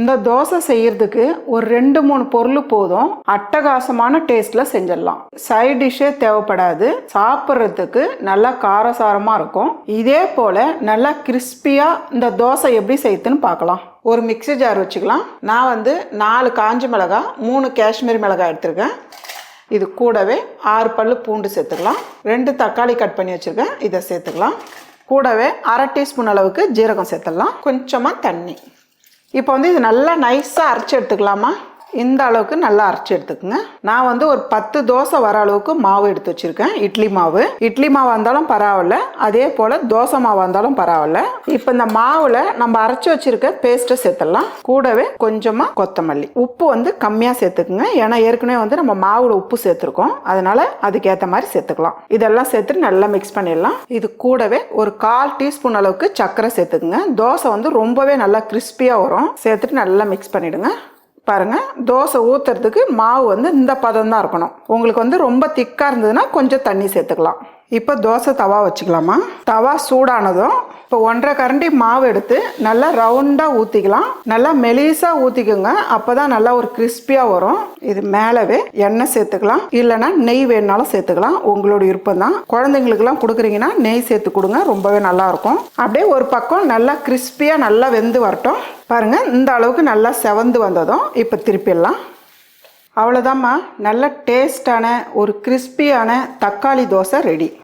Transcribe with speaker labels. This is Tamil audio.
Speaker 1: இந்த தோசை செய்யறதுக்கு ஒரு ரெண்டு மூணு பொருள் போதும். அட்டகாசமான டேஸ்ட்ல செஞ்சிடலாம். சைட் டிஷ்ஷே தேவைப்படாது. சாப்பிட்றதுக்கு நல்லா காரசாரமாக இருக்கும். இதே போல் நல்லா கிறிஸ்பியாக இந்த தோசை எப்படி செய்யுதுன்னு பார்க்கலாம். ஒரு மிக்ஸி ஜார் வச்சுக்கலாம். நான் வந்து நாலு காஞ்ச மிளகாய் மூணு காஷ்மீர் மிளகாய் எடுத்திருக்கேன். இது கூடவே ஆறு பல்லு பூண்டு சேர்த்துக்கலாம். ரெண்டு தக்காளி கட் பண்ணி வச்சுருக்கேன். இதை சேர்த்துக்கலாம். கூடவே அரை டீஸ்பூன் அளவுக்கு ஜீரகம் சேர்த்துடலாம். கொஞ்சமாக தண்ணி. இப்போ வந்து இது நல்லா நைஸாக அரைச்சி எடுத்துக்கலாமா? இந்த அளவுக்கு நல்லா அரைச்சி எடுத்துக்கோங்க. நான் வந்து ஒரு பத்து தோசை வர அளவுக்கு மாவு எடுத்து வச்சுருக்கேன். இட்லி மாவு. இட்லி மாவு இருந்தாலும் பரவாயில்ல. அதே போல் தோசை மாவு இருந்தாலும் பரவாயில்ல. இப்போ இந்த மாவில் நம்ம அரைச்சி வச்சுருக்க பேஸ்ட்டை சேர்த்துடலாம். கூடவே கொஞ்சமாக கொத்தமல்லி. உப்பு வந்து கம்மியாக சேர்த்துக்குங்க. ஏன்னா ஏற்கனவே வந்து நம்ம மாவில் உப்பு சேர்த்துருக்கோம். அதனால் அதுக்கேற்ற மாதிரி சேர்த்துக்கலாம். இதெல்லாம் சேர்த்துட்டு நல்லா மிக்ஸ் பண்ணிடலாம். இது கூடவே ஒரு கால் டீஸ்பூன் அளவுக்கு சர்க்கரை சேர்த்துக்குங்க. தோசை வந்து ரொம்பவே நல்லா கிறிஸ்பியாக வரும். சேர்த்துட்டு நல்லா மிக்ஸ் பண்ணிவிடுங்க பாருங்கள் தோசை ஊற்றுறதுக்கு மாவு வந்து இந்த பதம் தான் இருக்கணும். உங்களுக்கு வந்து ரொம்ப திக்காக இருந்ததுன்னா கொஞ்சம் தண்ணி சேர்த்துக்கலாம். இப்போ தோசை தவா வச்சுக்கலாமா? தவா சூடானதும் இப்போ ஒன்றரை கரண்டி மாவு எடுத்து நல்லா ரவுண்டாக ஊற்றிக்கலாம் நல்லா மெலிசாக ஊற்றிக்கோங்க அப்போ தான் நல்லா ஒரு கிறிஸ்பியாக வரும். இது மேலவே எண்ணெய் சேர்த்துக்கலாம். இல்லைன்னா நெய் வேணுனாலும் சேர்த்துக்கலாம். உங்களோட விருப்பம் தான் குழந்தைங்களுக்குலாம் கொடுக்குறீங்கன்னா நெய் சேர்த்து கொடுங்க. ரொம்பவே நல்லாயிருக்கும் அப்படியே ஒரு பக்கம் நல்லா கிறிஸ்பியாக நல்லா வெந்து வரட்டும். பாருங்கள் இந்த அளவுக்கு நல்லா செவந்து வந்ததும் இப்போ திருப்பிடலாம். அவ்வளோதாம்மா நல்ல டேஸ்டான ஒரு கிறிஸ்பியான தக்காளி தோசை ரெடி